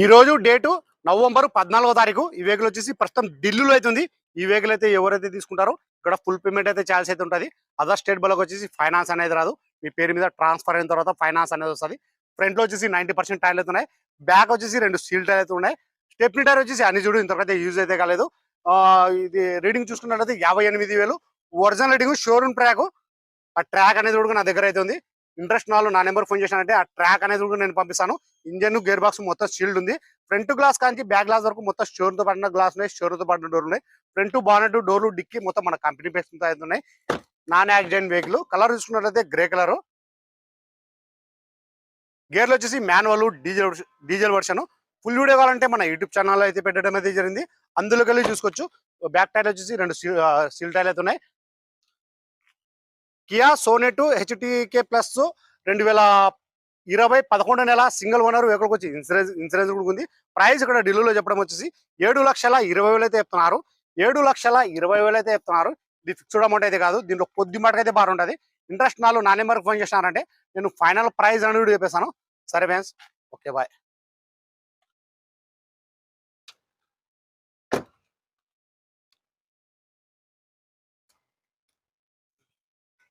ఈ రోజు date November పద్నాలుగో తారీఖు. ఈ వెహికల్ వచ్చేసి ప్రస్తుతం ఢిల్లీలో అవుతుంది ఈ వెహికల్ అయితే ఎవరైతే తీసుకుంటారో ఇక్కడ ఫుల్ పేమెంట్ అయితే ఛార్జ్ అయితే ఉంటుంది. అదర్ స్టేట్ బలకు వచ్చేసి ఫైనాన్స్ అనేది రాదు. మీ పేరు మీద ట్రాన్స్ఫర్ అయిన తర్వాత ఫైనాన్స్ అనేది వస్తుంది. ఫ్రంట్లో వచ్చేసి నైన్టీ పర్సెంట్ టైర్లు అయితే ఉన్నాయి. బ్యాక్ వచ్చేసి రెండు సీల్ టైర్ అయితే ఉన్నాయి. స్టెప్నీ టైర్ వచ్చేసి అన్ని చూడు ఇంతకైతే యూజ్ అయితే కాలేదు. ఇది రీడింగ్ చూసుకున్నట్లయితే యాభై ఎనిమిది వేలు. ఒరిజినల్ రీడింగ్ షోరూమ్ ట్రాక్ ఆ ట్రాక్ అనేది కూడా నా దగ్గర అయితే ఉంది. ఇంట్రెస్ట్ వాళ్ళు నా నెంబర్ ఫోన్ చేశానంటే ఆ ట్రాక్ అనేది కూడా నేను పంపిస్తాను. ఇంజన్ గేర్ బాక్స్ మొత్తం షీల్డ్ ఉంది. ఫ్రంట్ గ్లాస్ కాంచి బ్యాక్ గ్లాస్ వరకు మొత్తం షోర్తో పడిన గ్లాస్ ఉన్నాయి. షోర్తో పడిన డోర్ ఉన్నాయి. ఫ్రంట్ బానెట్ డోర్లు డిక్కి మొత్తం మన కంపెనీ పేస్ట్ అయితే ఉన్నాయి. Non accident vehicle. కలర్ చూసుకున్నట్లయితే గ్రే కలర్. గేర్లు వచ్చేసి manual diesel diesel version. Full video కావాలంటే మన యూట్యూబ్ ఛానల్ అయితే పెట్టడం అయితే జరిగింది. అందులోకి వెళ్ళి చూసుకోవచ్చు. బ్యాక్ టైర్ వచ్చేసి రెండు సీల్ టైర్లు అయితే ఉన్నాయి. కియా సోనెట్ హెచ్టీకే ప్లస్ రెండు వేల ఇరవై పదకొండు నెల సింగిల్ ఓనర్ ఎక్కడికి వచ్చి ఇన్సూరెన్స్ ఇన్సూరెన్స్ కూడా ఉంది. ప్రైస్ ఇక్కడ ఢిల్లీలో చెప్పడం వచ్చేసి ఏడు లక్షల ఇరవై వేలు అయితే చెప్తున్నారు. ఏడు లక్షల ఇరవై వేలు అయితే చెప్తున్నారు. ఇది ఫిక్స్డ్ అమౌంట్ అయితే కాదు. దీంట్లో కొద్ది మాటకైతే అయితే బాగుంటుంది ఇంట్రెస్ట్ నాలుగు నా నెంబర్కి ఫోన్ చేసినారంటే నేను ఫైనల్ ప్రైస్ అని కూడా సరే ఫ్రెండ్స్. Okay bye.